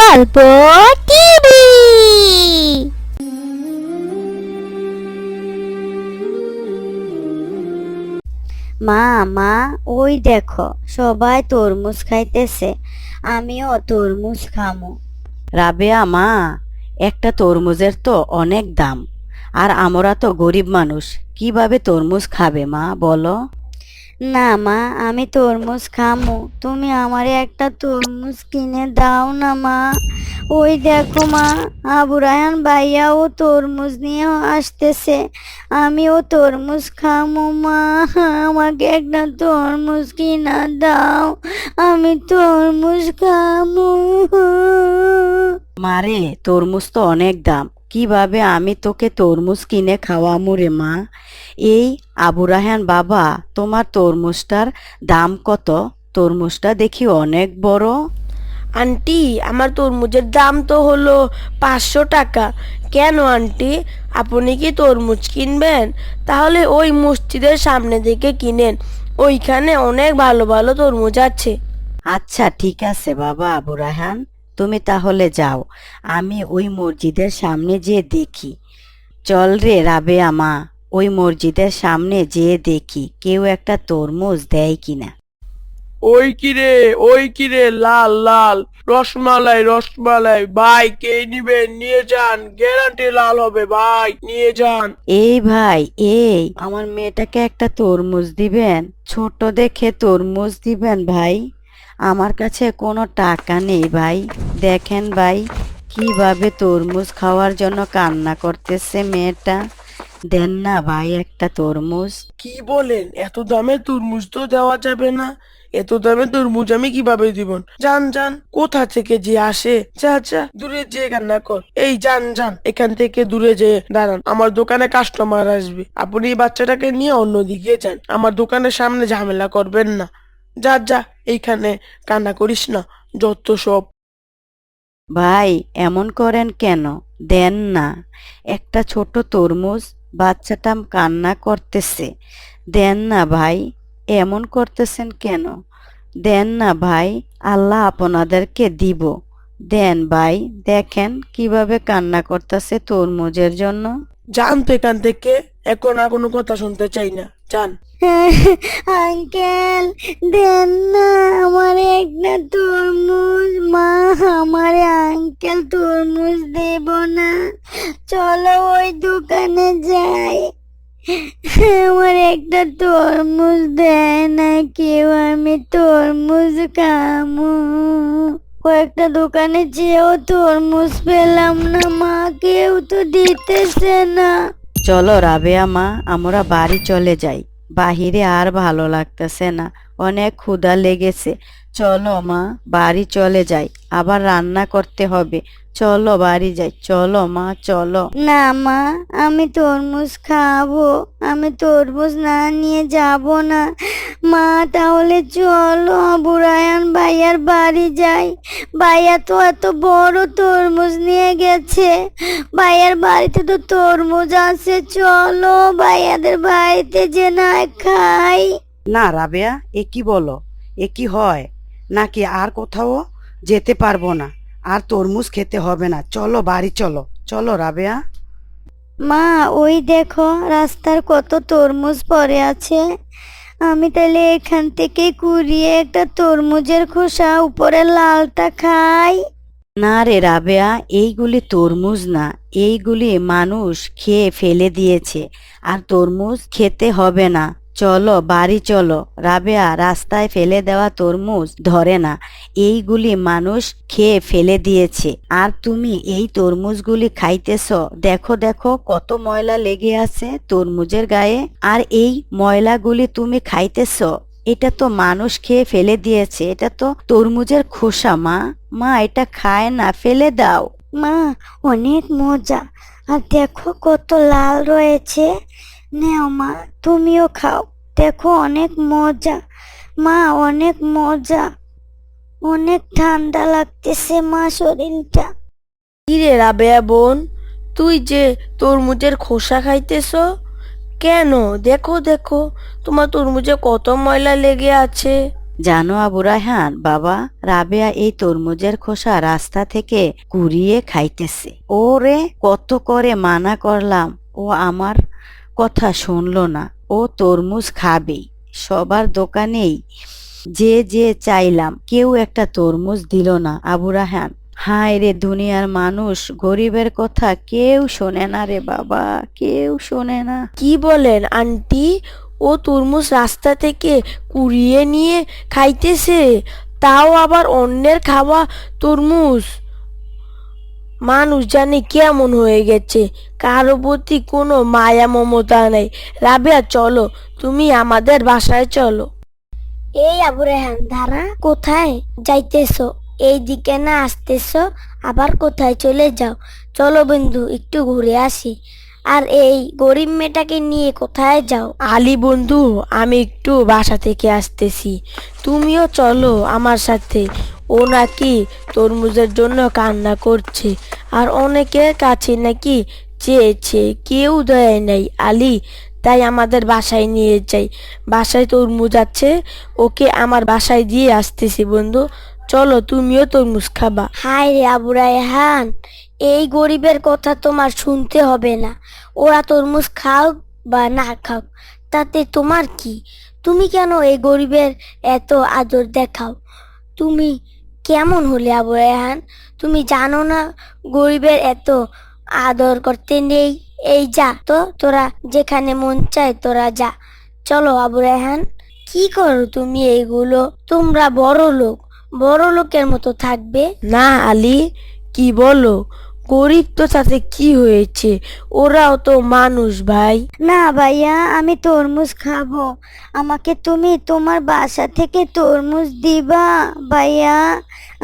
গল্প টিভি। মা মা ওই দেখো সবাই তরমুজ খাইতেছে। আমিও তরমুজ খামো। রাবেয়া মা একটা তরমুজের তো অনেক দাম। আর আমরা তো গরিব মানুষ কীভাবে তরমুজ খাবে মা বলো? না মা, আমি তরমুজ খামো। তুমি আমারে একটা তরমুজ কিনে দাও না মা। ওই দেখো মা, আবু রায়হান ভাইয়াও তরমুজ নিয়ে আসতেছে। আমিও তরমুজ খামো মা, আমাকে একটা তরমুজ কিনা দাও। আমি তরমুজ খামো। মারে তরমুজ তো অনেক দাম। কীভাবে আমি তোকে তরমুজ কিনে খাওয়ামু রে মা? এই আবু রাহান বাবা তোমার তরমুজটার দাম কত? তরমুজটা দেখি অনেক বড়। আন্টি আমার তরমুজের দাম তো হলো পাঁচশো টাকা। কেন আন্টি? আপনি কি তরমুজ কিনবেন? তাহলে ওই মসজিদের সামনে থেকে কিনেন। ওইখানে অনেক ভালো ভালো তরমুজ আছে। আচ্ছা ঠিক আছে বাবা আবু রাহান। তুমি তাহলে যাও। আমি ওই মসজিদের সামনে যেয়ে দেখি। চল রে রাবে মা। ওই মসজিদের সামনে যেয়ে দেখি কেউ একটা তরমুজ দেয় কিনা। ওই কিরে ওই কিরে লাল লাল রসমালাই রসমালাই ভাই কে নিবেন? নিয়ে যান গ্যারান্টি লাল হবে ভাই নিয়ে যান। এই ভাই এই আমার মেয়েটাকে একটা তরমুজ দিবেন? ছোট দেখে তরমুজ দিবেন ভাই? আমার কাছে কোনো টাকা নেই ভাই। দেখেন ভাই কীভাবে তরমুজ খাওয়ার জন্য কান্না করতেছে মেয়েটা। দেন না ভাই একটা তরমুজ। কি বলেন? এত দামে তরমুজ তো দেওয়া যাবে না। এত দামে তরমুজ আমি কীভাবে দিব? যান যান কোথা থেকে যে আসে? যা যা দূরে যে কান্না কর। এই যান যান এখান থেকে দূরে যে দাঁড়ান। আমার দোকানে কাস্টমার আসবে। আপনি এই বাচ্চাটাকে নিয়ে অন্যদিকে যান। আমার দোকানের সামনে ঝামেলা করবেন না। যা যা এইখানে কান্না করিস না। যত সব। ভাই এমন করেন কেন? দেন না। একটা ছোট তরমুজ বাচ্চাটা কান্না করতেছে। দেন না ভাই এমন করতেছেন কেন? দেন না ভাই আল্লাহ আপনাদেরকে দিব। দেন ভাই দেখেন কীভাবে কান্না করতেছে তরমুজের জন্য। যান তো এখান থেকে এখন আর কোনো কথা শুনতে চাই না। যান আঙ্কেল দেন না আমার একটা দোকানে যেও তরমুজ পেলাম না মা কেউ তো দিতেছে না। চলো রাবেয়া মা আমরা বাড়ি চলে যাই। বাহিরে আর ভালো লাগতেছে না অনেক ক্ষুধা লেগেছে। চলো মা বাড়ি চলে যাই আবার রান্না করতে হবে। চলো বাড়ি যাই চলো মা চলো। না মা আমি তরমুজ খাব আমি তরমুজ না নিয়ে যাব না। মা তাহলে চলো বুড়ায়ান ভাইয়ার বাড়ি যাই। ভাইয়া তো এত বড় তরমুজ নিয়ে গেছে। ভাইয়ার বাড়িতে তো তরমুজ আছে চলো ভাইয়াদের বাড়িতে যে না খাই। না রাবেয়া এ কি বলো? এ কি হয়? নাকি আর কোথাও যেতে পারব না? আর তরমুজ খেতে হবে না। চলো বাড়ি চলো। চলো রাবেয়া। মা ওই দেখো রাস্তার কত তরমুজ পড়ে আছে। আমি তাহলে এখান থেকে কুড়িয়ে একটা তরমুজের খোসা উপরে লালটা খাই। না রে রাবেয়া, এইগুলি তরমুজ না। এইগুলি মানুষ খেয়ে ফেলে দিয়েছে। আর তরমুজ খেতে হবে না। চলো, বাড়ি চলো। রাবেয়া, রাস্তায় ফেলে দেওয়া তরমুজ ধরে না। এইগুলি মানুষ খেয়ে ফেলে দিয়েছে। আর তুমি এই তরমুজগুলি খাইতেছ? দেখো দেখো, কত ময়লা লেগে আছে তরমুজের গায়ে। আর এই ময়লাগুলি তুমি খাইতেছ? এটা তো মানুষ খেয়ে ফেলে দিয়েছে। এটা তো তরমুজের খোসা, মা। মা, এটা খায় না, ফেলে দাও। মা, অনেক মজা। আর দেখো কত লাল রয়েছে। নেও, মা, তুমিও খাও। দেখো অনেক মজা। মা অনেক মজা। অনেক ঠান্ডা লাগতেছে মা শরীরটা। কিরে রাবেয়া বোন তুই যে তরমুজের খোসা খাইতেছ? কেন? দেখো দেখো তোমার তরমুজে কত ময়লা লেগে আছে। জানো আবু রায়হান বাবা রাবেয়া এই তরমুজের খোসা রাস্তা থেকে কুড়িয়ে খাইতেছে। ওরে কত করে মানা করলাম। ও আমার কথা শুনলো না। ও তরমুজ খাবেই সবার দোকানেই যে যে চাইলাম। কেউ একটা তরমুজ দিল না, আবু রাহান হায় রে দুনিয়ার মানুষ, গরিবের কথা কেউ শোনে না রে বাবা, কেউ শোনে না। কি বলেন আন্টি? ও তরমুজ রাস্তা থেকে কুড়িয়ে নিয়ে খাইতেছে, তাও আবার অন্যের খাওয়া তরমুজ। মানুষ জানে কেমন হয়ে গেছে। কারও প্রতি কোনো মায়া মমতা নেই। রাবেয়া চলো তুমি আমাদের বাসায় চলো। এই আবু রেহান ধারা কোথায় যাইতেছো? এই দিকে না আসতেছো আবার কোথায় চলে যাও? চলো বন্ধু একটু ঘুরে আসি। আর এই গরিব মেয়েটাকে নিয়ে কোথায় যাও? আলী বন্ধু আমি একটু বাসা থেকে আসতেছি। তুমিও চলো আমার সাথে। ও নাকি তরমুজের জন্য কান্না করছে। আর অনেকের কাছে নাকি চেয়েছে, কেউ দেয় নাই আলী, তাই আমাদের বাসায় নিয়ে যাই। বাসায় তরমুজ আছে, ওকে আমার বাসায় দিয়ে আসতেছি বন্ধু। চলো তুমিও তরমুজ খাবা। হায় রে আবু রায়হান, এই গরিবের কথা তোমার শুনতে হবে না। ওরা তরমুজ খাও বা না খাও, তাতে তোমার কি? তুমি কেন এই গরিবের এত আদর দেখাও? তুমি কেমন হলে আবু রেহান? তুমি জানো না গরিবের এত আদর করতে নেই। এই যা তো, তোরা যেখানে মন চায় তোরা যা। চলো আবু রেহান, কি করো তুমি এইগুলো তোমরা বড় লোক, বড় লোকের মতো থাকবে? না আলী, কি বলো? গরিব তো তাতে কি হয়েছে? ওরাও তো মানুষ ভাই। না ভাইয়া আমি তরমুজ খাব। আমাকে তুমি তোমার বাসা থেকে তরমুজ দিবা ভাইয়া।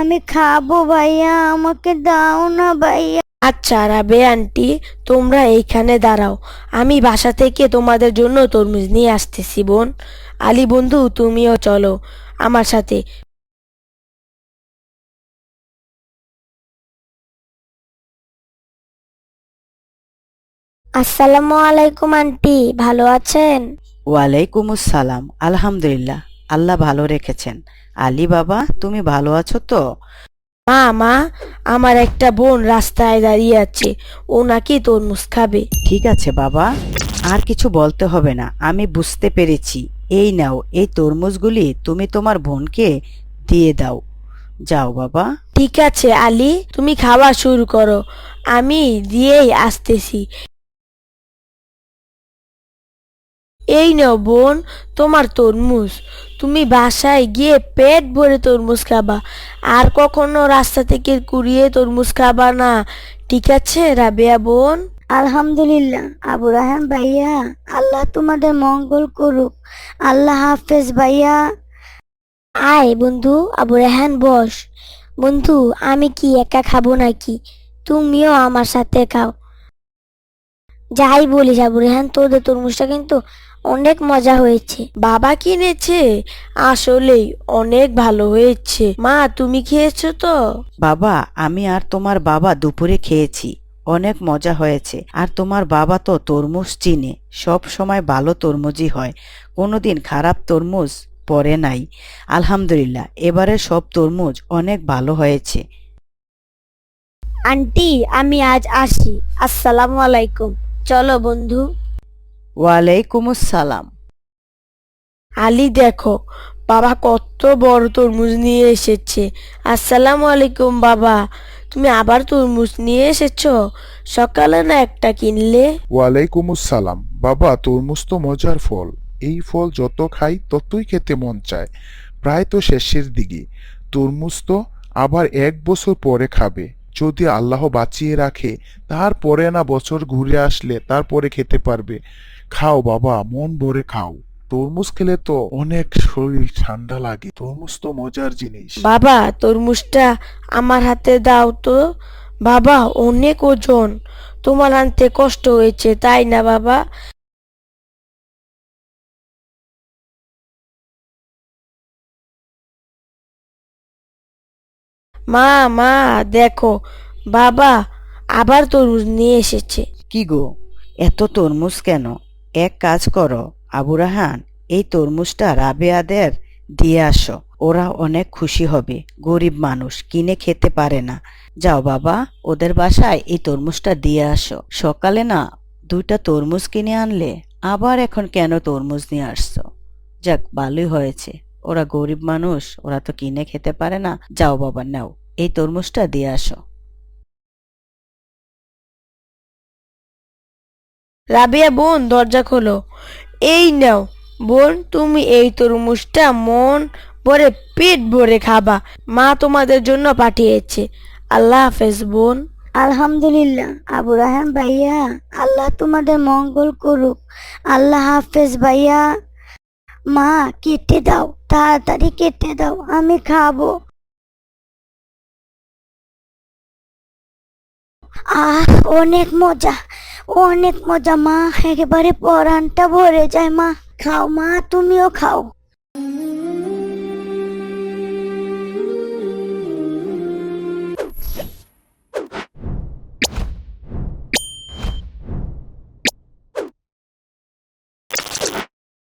আমি খাব ভাইয়া আমাকে দাও না ভাইয়া। আচ্ছা রাবে আন্টি তোমরা এইখানে দাঁড়াও। আমি বাসা থেকে তোমাদের জন্য তরমুজ নিয়ে আসতেছি বোন। আলী বন্ধু তুমিও চলো আমার সাথে। আসসালামু আলাইকুম আন্টি। ভালো আছেন? ওয়ালাইকুম আসসালাম। আলহামদুলিল্লাহ আল্লাহ ভালো রেখেছেন। আলী বাবা তুমি ভালো আছো তো? মা মা আমার একটা বোন রাস্তায় দাঁড়িয়ে আছে। ও নাকি তরমুজ খাবে। ঠিক আছে বাবা আর কিছু বলতে হবে না আমি বুঝতে পেরেছি। এই নাও এই তরমুজগুলি তুমি তোমার বোনকে দিয়ে দাও। যাও বাবা। ঠিক আছে আলী তুমি খাওয়া শুরু করো। আমি দিয়েই আসতেছি। এই নাও বোন তোমার তরমুজ। তুমি বাসায় গিয়ে পেট ভরে তরমুজ খাবা। আর কখনো রাস্তা থেকে কুড়িয়ে তরমুজ খাবা না। ঠিক আছে রাবেয়া বোন? আলহামদুলিল্লাহ আবু রাহান ভাইয়া আল্লাহ তোমাদের মঙ্গল করুক। আল্লাহ হাফেজ ভাইয়া। আয় বন্ধু আবু রেহান বস। বন্ধু আমি কি একা খাব নাকি? তুমিও আমার সাথে খাও। যাই বলিস আবু রেহান তোদের তরমুজটা কিন্তু অনেক মজা হয়েছে। বাবা কিনেছে? আসলেই অনেক ভালো হয়েছে। মা তুমি খেয়েছো তো? বাবা আমি আর তোমার বাবা দুপুরে খেয়েছি। অনেক মজা হয়েছে। আর তোমার বাবা তো তরমুজ চিনে। সব সময় ভালো তরমুজই হয়। কোনোদিন খারাপ তরমুজ পরে নাই। আলহামদুলিল্লাহ এবারে সব তরমুজ অনেক ভালো হয়েছে। আন্টি আমি আজ আসি। আসসালামু আলাইকুম। চলো বন্ধু। ওয়ালাইকুম আসসালাম। আলী দেখো বাবা কত বড় তরমুজ নিয়ে এসেছে। আসসালামু আলাইকুম বাবা। তুমি আবার তরমুজ নিয়ে এসেছ? সকালে না একটা কিনলে? ওয়ালাইকুম আসসালাম। বাবা তরমুজ তো মজার ফল। এই ফল যত খাই ততই খেতে মন চায়। প্রায় তো শেষের দিকে। তরমুজ তো আবার এক বছর পরে খাবে। যদি আল্লাহ বাঁচিয়ে রাখে তারপরে না বছর ঘুরে আসলে তারপরে খেতে পারবে। খাও বাবা মন ভরে খাও। তরমুজ খেলে তো অনেক শরীর ঠান্ডা লাগে। তরমুজ তো মজার জিনিস। বাবা তরমুজটা আমার হাতে দাও তো। বাবা অনেক ওজন। তোমার আনতে কষ্ট হয়েছে তাই না বাবা? মা মা দেখো বাবা আবার তরমুজ নিয়ে এসেছে। কি গো এত তরমুজ কেন? এক কাজ করো, আবু রাহান, এই তরমুজটা রাবেয়াদের দিয়ে আসো। ওরা অনেক খুশি হবে, গরিব মানুষ, কিনে খেতে পারে না। যাও বাবা, ওদের বাসায় এই তরমুজটা দিয়ে আসো। সকালে না, দুইটা তরমুজ কিনে আনলে, আবার এখন কেন তরমুজ নিয়ে আসছো? যাক, ভালোই হয়েছে। ওরা গরিব মানুষ, ওরা তো কিনে খেতে পারে না। যাও বাবা, নাও, এই তরমুজটা দিয়ে আসো। রাবিয়া বোন, দরজা খোলো। এই নাও, বোন, তুমি এই তরমুজটা মন ভরে, পেট ভরে খাবা। মা তোমাদের জন্য পাঠিয়েছে। আল্লাহ হাফেজ, বোন। আলহামদুলিল্লাহ, আবু রাহান ভাইয়া, আল্লাহ তোমাদের মঙ্গল করুক। আল্লাহ হাফেজ ভাইয়া। মা, কেটে দাও, তাড়াতাড়ি কেটে দাও, আমি খাব। আহ, অনেক মজা। অনেক মজা মা। একেবারে পরানটা ভরে যায় মা। খাও মা তুমিও খাও।